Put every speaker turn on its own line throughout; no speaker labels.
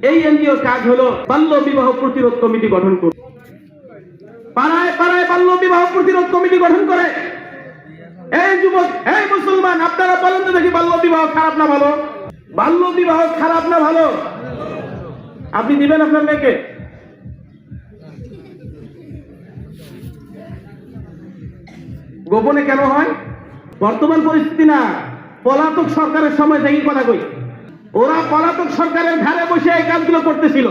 এই এনজিওর কাজ হলো বাল্য বিবাহ প্রতিরোধ কমিটি গঠন করুন পাড়ায় পাড়ায় বাল্য বিবাহ প্রতিরোধ কমিটি গঠন করে। এই যুবক, এই মুসলমান, আপনারা বলেন তো দেখি বাল্য বিবাহ খারাপ না ভালো? বাল্য বিবাহ খারাপ না ভালো? আপনি দিবেন আপনার মেয়েকে? গোপনে কেন হয়? বর্তমান পরিস্থিতি না। পলাতক সরকারের সময় থেকে কথা কই। ওরা পলাতক সরকারের ঘাড়ে বসে এই কাজগুলো করতেছিল।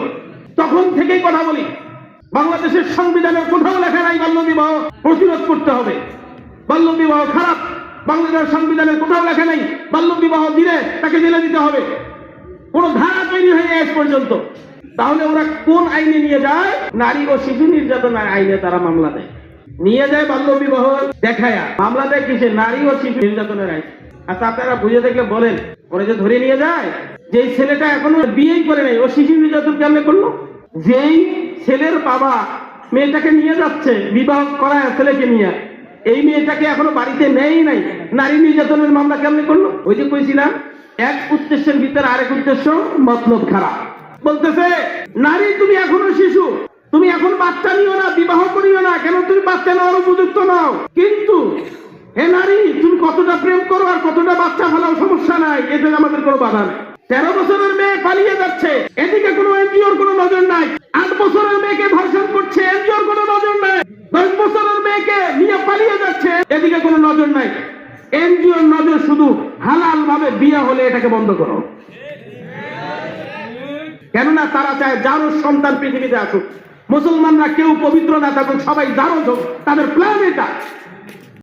তখন থেকেই কথা বলি। বাংলাদেশের সংবিধানের কোথাও লেখা নাই, বাল্য বিবাহ প্রতিরোধ করতে হবে। বাল্য বিবাহ খারাপ। বাংলাদেশের সংবিধানের কোথাও লেখা নাই, বাল্য বিবাহ দিলে তাকে জেলে দিতে হবে। কোন ধারা তৈরি হয়নি আজ পর্যন্ত। তাহলে ওরা কোন আইনে নিয়ে যায়? নারী ও শিশু নির্যাতনের আইনে তারা মামলা দেয়। নিয়ে যায় বাল্য বিবাহ দেখায়া। মামলা দেয় কিসে নারী ও শিশু নির্যাতনের আইন। আচ্ছা আপনারা বুঝে দেখলে বলেন, ওরা যে ধরে নিয়ে যায়, যেই ছেলেটা এখনও বিয়েই করে নাই, ও শিশু নির্যাতন কেমনে করল? যেই ছেলের বাবা মেয়েটাকে নিয়ে যাচ্ছে, বিবাহ করায় ছেলেকে নিয়ে, এই মেয়েটাকে এখনও বাড়িতে নেই নাই, নারী নির্যাতনের মামলা কেমনে করল? ওই যে কইছিলাম, এক উদ্দেশ্যের ভিতরে আরেক উদ্দেশ্য, মতলব খারাপ। বলতেছে, নারী, তুমি এখনও শিশু, তুমি এখন বাচ্চা নিও না, বিবাহ করিও না, কেন তুমি বাচ্চা নেওয়ার উপযুক্ত নাও? কিন্তু হে নারী, তুমি কতটা প্রেম করো আর কতটা বাচ্চা ফেলাও সমস্যা নাই, এতে আমাদের কোনো বাধা নেই। তেরো বছরের মেয়ে পালিয়ে যাচ্ছে, এদিকে কোনো এনজিওর কোনো নজর নাই। আট বছরের মেয়েকে ধর্ষণ করছে, এনজিওর কোনো নজর নাই। দশ বছরের মেয়েকে নিয়ে পালিয়ে যাচ্ছে, এদিকে কোনো নজর নাই। এনজিওর নজর শুধু হালাল ভাবে বিয়ে হলে এটাকে বন্ধ করো। কেননা তারা চায় যারও সন্তান পৃথিবীতে আসুক। মুসলমানরা কেউ পবিত্র না থাকুক, সবাই জারজ হোক তাদের প্ল্যান এটা।